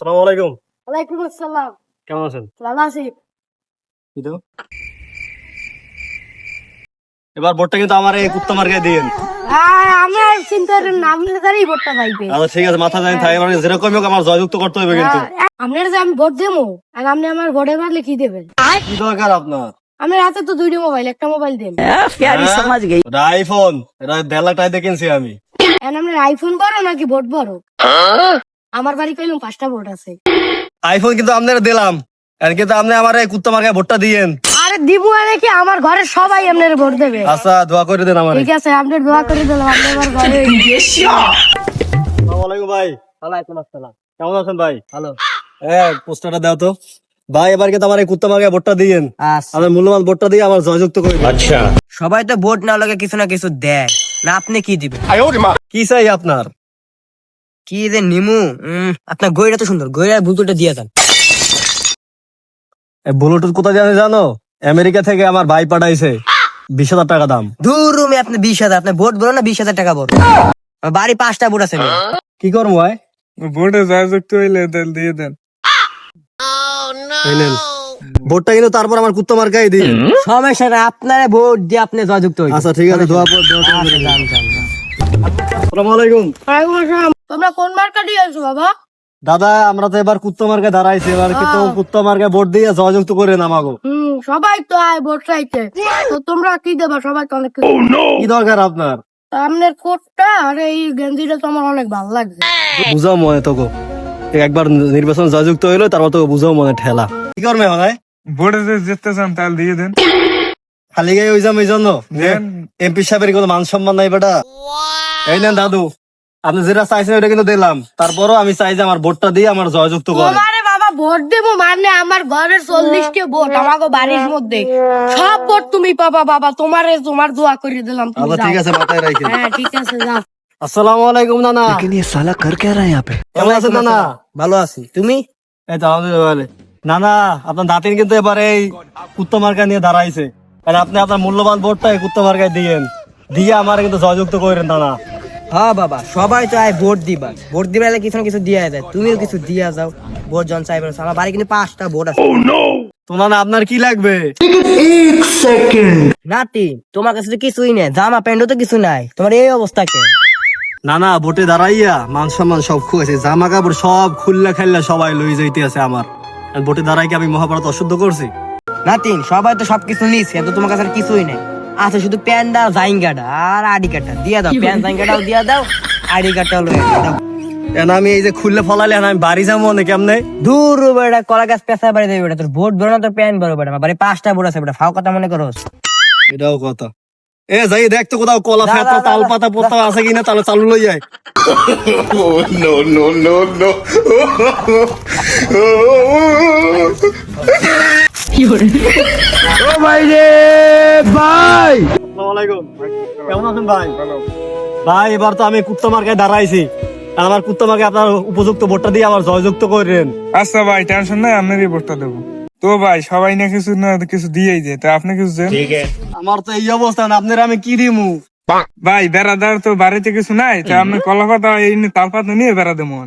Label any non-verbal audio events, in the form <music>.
সালাম আলাইকুম। ওয়ালাইকুম আসসালাম। কেমন আছেন? ভালো আছি। কিন্তু এবার ভোটটা কিন্তু আমার এই কুত্তা মার্কায় দিয়েন চিন্তা ভোটটা পাইবে। আচ্ছা ঠিক আছে মাথা জানি থাকে এবার যেরকম হোক আমার জয়যুক্ত করতে হবে কিন্তু। আপনার যে আমি ভোট দেবো আর আপনি আমার ভোটে মারলে কি দেবেন? কি দরকার আপনার? আমার হাতে তো দুইটা মোবাইল একটা মোবাইল দেন। আইফোন এটা দেড় লাখ টাকা দিয়ে কিনছি আমি। এখন আপনার আইফোন বড় নাকি ভোট বড় আমার বাড়ি কইলাম পাঁচটা ভোট আছে। আইফোন কিন্তু আপনারা দিলাম। আর কিন্তু আপনি আমার এই কুত্তা মার্কায় ভোটটা দিয়েন। আরে দিব আরে কি আমার ঘরের সবাই আপনার ভোট দেবে। আচ্ছা দোয়া করে দেন আমার। ঠিক আছে আপনার দোয়া করে দিলাম আপনি আমার ঘরে আসসালামু আলাইকুম ভাই। ওয়ালাইকুম আসসালাম। কেমন আছেন ভাই? ভালো। হ্যাঁ পোস্টারটা দাও তো। ভাই এবার কিন্তু আমার এই কুত্তা মার্কায় ভোটটা দিয়েন। আমার মূল্যবান ভোটটা দিয়ে আমার জয়যুক্ত করে। দিন। সবাই তো ভোট না লাগে কিছু না কিছু দেয়। না আপনি কি দিবেন? কি চাই আপনার? কি যে নিমু? উম, আপনার গইটা তো সুন্দর। গইটার বুলতুটা দিয়ে দেন। ব্লুটুথ কোথায় জানে জানো? আমেরিকা থেকে আমার ভাই পাঠাইছে। বিশ হাজার টাকা দাম। দূর রুমে আপনি বিশ হাজার আপনি ভোট বলো না বিশ হাজার টাকা বড় আমার বাড়ি পাঁচটা ভোট আছে। কি করব ভাই? ভোটে জয়যুক্ত হইলে দেন দিয়ে দেন। ভোটটা কিন্তু তারপর আমার কুত্তা মার্কাই দিন সমস্যা না আপনার ভোট দিয়ে আপনি জয়যুক্ত আচ্ছা ঠিক আছে দোয়া আচ্ছা। যান, যান, যান। আসসালামু আলাইকুম। আসসালাম। তোমরা কোন মার্কা দিয়ে আছো বাবা? দাদা আমরা তো এবার কুত্তা মার্কায় দাঁড়াইছি এবার কিন্তু হ্যাঁ। কুত্তা মার্কায় ভোট দিয়ে জয়যুক্ত করে নামাগো হুম সবাই তো আয় ভোট চাইতে। তো তোমরা কি দেবা? সবাই তো অনেক কি দরকার আপনার? সামনের কোটটা আর এই গেঞ্জিটা তো আমার অনেক ভালো লাগছে। বুঝাও মনে তোকে। একবার নির্বাচন জয়যুক্ত হইল তারপর তোকে বুঝাও মনে ঠেলা। কি করবে ভাই? ভোটে জিততে চান তাহলে দিয়ে দেন। খালি গায়ে ওই যাম এই জন্য। এমপি সাহেবের কোনো মান সম্মান নাই বেটা। এই নেন দাদু। আপনি যেটা চাইছেন ওটা কিন্তু দিলাম। তারপরও আমি চাই যে আমার ভোটটা দিয়ে আমার জয়যুক্ত করে তোমারে বাবা ভোট দেবো মানে আমার ঘরের চল্লিশটি ভোট আমাকে বাড়ির মধ্যে। সব ভোট তুমি পাবা বাবা তোমারে তোমার দোয়া করে দিলাম তুমি আচ্ছা ঠিক যাও। আছে মাথায় রাখি হ্যাঁ ঠিক আছে যাও। আসসালামু আলাইকুম নানা। কেমন আছেন নানা? ভালো আছি। তুমি? এই তো আমাদের বলে নানা আপনার দাঁতিন কিন্তু এবারে এই কুত্তা মার্কা নিয়ে দাঁড়াইছে। আর আপনি আপনার মূল্যবান ভোটটা এই কুত্তা মার্কায় দিয়েন। দিয়ে আমার কিন্তু জয়যুক্ত করেন নানা। হ্যাঁ বাবা সবাই ভোট দিবা। ভোট দিবা হলে কিছু না কিছু দিয়া দেয় তুমিও কিছু দিয়া যাও ভোট জন চাইবে। আমার বাড়ি কিন্তু পাঁচটা ভোট আছে। তো নানা আপনার কি লাগবে? নাতি তোমার কাছে তো কিছুই নেই জামা প্যান্টও তো কিছু নাই। তোমার এই অবস্থা কে? না না ভোটে দাঁড়াইয়া মান সম্মান সব খুঁজেছে জামা কাপড় সব খুললা খাইলা সবাই লই যাইতে আছে আমার। ভোটে দাঁড়াই কি আমি মহাভারত অশুদ্ধ করছি? নাতিন সবাই তো সবকিছু নিচ্ছে তোমার কাছে আর কিছুই নেই। আছে শুধু প্যান্টটা জাইঙ্গাটা আর আইডি কার্ডটা দিয়া দাও প্যান্ট জাইঙ্গাটাও দিয়া দাও আইডি কার্ডটাও লয়ে দাও এখন আমি এই যে খুললে ফলালে আমি বাড়ি যাব না কেমনে দূর বেটা কলা গাছ পেশা বাড়ি দেবে বেটা তোর ভোট বড় না তোর প্যান্ট বড় বেটা আমার বাড়ি পাঁচটা ভোট আছে বেটা ফাও কথা মনে করো এটাও কথা এ যাই দেখ তো কোথাও কলা ফেতা তাল পাতা পোতা আছে কিনা তাহলে চালু লই যায় আসসালামু আলাইকুম। কেমন আছেন ভাই? ভাই এবার তো আমি কুত্তা মার্কায় দাঁড়াইছি। আর আমার কুত্তা মার্কে আপনার উপযুক্ত ভোটটা দিয়ে আমার জয়যুক্ত করেন। আচ্ছা ভাই টেনশন নাই আপনারই ভোটটা দেবো। তো ভাই সবাই না কিছু না কিছু দিয়েই যায় তা আপনি কিছু দেন? আমার তো এই অবস্থা না আপনার আমি কি দিমু? ভাই বেড়াদার তো বাড়িতে কিছু নাই তা আপনি কলা এই নিয়ে তাল পাতা নিয়ে বেড়া দেবো। <laughs>